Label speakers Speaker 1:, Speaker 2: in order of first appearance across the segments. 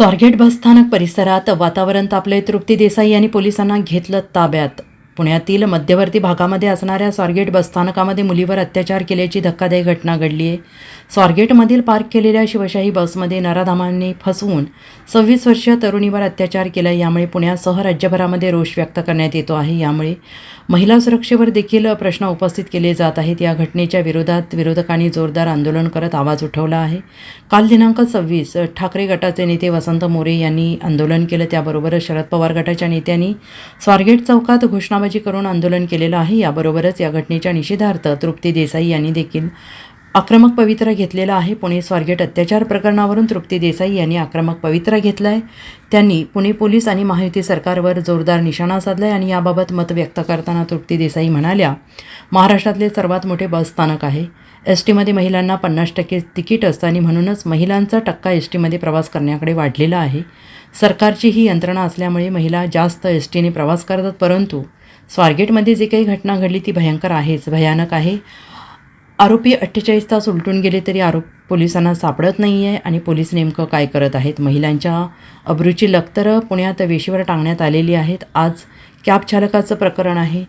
Speaker 1: स्वारगेट बसस्थानक परिसरात वातावरण तापले तृप्ती देसाई यांनी पोलिसांना घेतलं ताब्यात. पुण्यातील मध्यवर्ती भागामध्ये असणाऱ्या स्वारगेट बसस्थानकामध्ये मुलीवर अत्याचार केल्याची धक्कादायक घटना घडली आहे. स्वारगेटमधील पार्क केलेल्या शिवशाही बसमध्ये नराधामांनी फसवून सव्वीस वर्षीय तरुणीवर अत्याचार केला यामुळे पुण्यासह राज्यभरामध्ये रोष व्यक्त करण्यात येतो आहे. यामुळे महिला सुरक्षेवर देखील प्रश्न उपस्थित केले जात आहेत. या घटनेच्या विरोधात विरोधकांनी जोरदार आंदोलन करत आवाज उठवला आहे. काल दिनांक सव्वीस ठाकरे गटाचे नेते वसंत मोरे यांनी आंदोलन केलं. त्याबरोबरच शरद पवार गटाच्या नेत्यांनी स्वारगेट चौकात घोषणाबाजी करून आंदोलन केलेलं आहे. याबरोबरच या घटनेच्या निषेधार्थ तृप्ती देसाई यांनी देखील आक्रमक पवित्रा घेतलेला आहे. पुणे स्वारगेट अत्याचार प्रकरणावरून तृप्ती देसाई यांनी आक्रमक पवित्रा घेतला आहे त्यांनी पुणे पोलीस आणि महायुती सरकारवर जोरदार निशाणा साधला आहे आणि याबाबत मत व्यक्त करताना तृप्ती देसाई म्हणाल्या महाराष्ट्रातले सर्वात मोठे बस स्थानक आहे. एस टीमध्ये महिलांना पन्नास टक्के तिकीट असतं आणि म्हणूनच महिलांचा टक्का एस टीमध्ये प्रवास करण्याकडे वाढलेला आहे. सरकारची ही यंत्रणा असल्यामुळे महिला जास्त एस टीने प्रवास करतात परंतु स्वारगेटमध्ये जे काही घटना घडली ती भयंकर आहेच भयानक आहे. आरोपी अठ्ठेचाळीस तास उलटून गेले तरी आरोप पोलिसांना सापडत नाही आहे आणि पोलीस नेमकं काय करत आहेत? महिलांच्या अब्रूची लक्तरं पुण्यात वेशीवर टांगण्यात आलेली आहेत. आज कॅब चालकाचं प्रकरण आहे.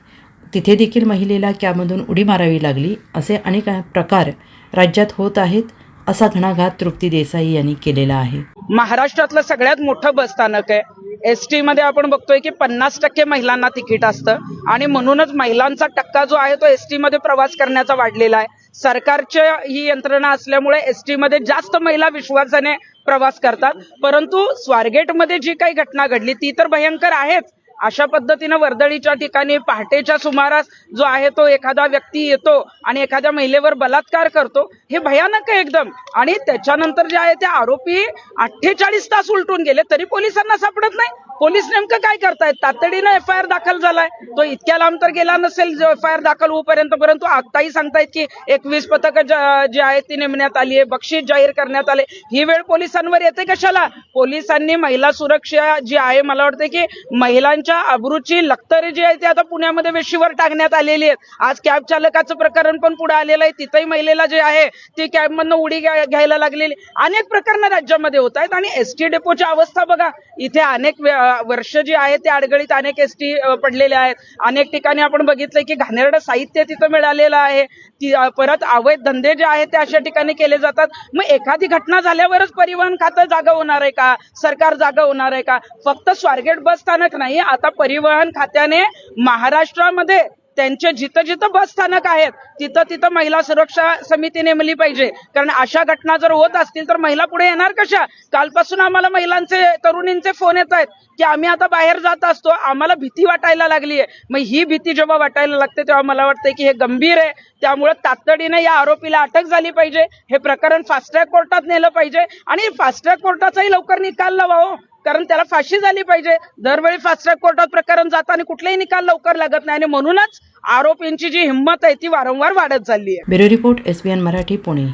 Speaker 1: तिथे देखील महिलेला कॅबमधून उडी मारावी लागली. असे अनेक प्रकार राज्यात होत आहेत असा घणाघात तृप्ती देसाई यांनी केलेला आहे.
Speaker 2: महाराष्ट्रातलं सगळ्यात मोठं बस स्थानक आहे. एस टीमध्ये आपण बघतोय की पन्नास टक्के महिलांना तिकीट असतं. आणि म्हणूनच महिलांचा टक्का जो आहे तो एस टीमध्ये प्रवास करण्याचा वाढलेला आहे. सरकारच्या ही यंत्रणा असल्यामुळे एस टीमध्ये जास्त महिला विश्वासाने प्रवास करतात. परंतु स्वारगेटमध्ये जी काही घटना घडली ती तर भयंकर आहेच. अशा पद्धतीनं वर्दळीच्या ठिकाणी पहाटेच्या सुमारास जो आहे तो एखादा व्यक्ती येतो आणि एखाद्या महिलेवर बलात्कार करतो हे भयानक आहे एकदम. आणि त्याच्यानंतर जे आहे ते आरोपी अठ्ठेचाळीस तास उलटून गेले तरी पोलिसांना सापडत नाही. पोलीस नेमकं काय करतायत? तातडीनं एफ आय आर दाखल झालाय. तो इतक्या लांब तर गेला नसेल एफ आय आर दाखल होऊपर्यंत परंतु आताही सांगतायत की एकवीस पथकं जी आहेत ती नेमण्यात आली आहे बक्षीस जाहीर करण्यात आले. ही वेळ पोलिसांवर येते कशाला? पोलिसांनी महिला सुरक्षा जी आहे मला वाटतं की महिलांच्या अब्रूची लक्तरे जी आहे ती आता पुण्यामध्ये वेशीवर टाकण्यात आलेली आहेत आज कॅब चालकाचं प्रकरण पण पुढे आलेलं आहे. तिथंही महिलेला जे आहे ती कॅबमधनं उडी घ्यायला लागलेली. अनेक प्रकरणं राज्यामध्ये होत आहेत आणि एस डेपोची अवस्था बघा. इथे अनेक वर्ष जी आहे ते अडगळीत अनेक एस टी पडलेले आहेत. अनेक ठिकाणी आपण बघितलंय की घाणेरडं साहित्य तिथं मिळालेलं आहे. ती परत अवैध धंदे जे आहेत ते अशा ठिकाणी केले जातात. मग एखादी घटना झाल्यावरच परिवहन खातं जागा होणार आहे का? सरकार जागा होणार आहे का? फक्त स्वारगेट बस स्थानक नाही आता परिवहन खात्याने महाराष्ट्रामध्ये त्यांचे जिथं जिथं बस स्थानक आहेत तिथं तिथं महिला सुरक्षा समिती नेमली पाहिजे. कारण अशा घटना जर होत असतील तर महिला पुढे येणार कशा? कालपासून आम्हाला महिलांचे तरुणींचे फोन येत आहेत की आम्ही आता बाहेर जात असतो आम्हाला भीती वाटायला लागली आहे. मग ही भीती जेव्हा वाटायला लागते तेव्हा मला वाटतंय की हे गंभीर आहे. त्यामुळे तातडीने या आरोपीला अटक झाली पाहिजे. हे प्रकरण फास्ट ट्रॅक कोर्टात नेलं पाहिजे. आणि फास्ट ट्रॅक कोर्टाचाही लवकर निकाल लावा हो. कारण त्याला फाशी झाली पाहिजे. दरवेळी फास्ट ट्रॅक कोर्टात प्रकरण जाताना आणि निकाल लवकर लागत नाही आणि म्हणूनच आरोपींची जी हिंमत आहे ती वारंवार वाढत चालली आहे.
Speaker 1: Bureau report S Marathi Pune.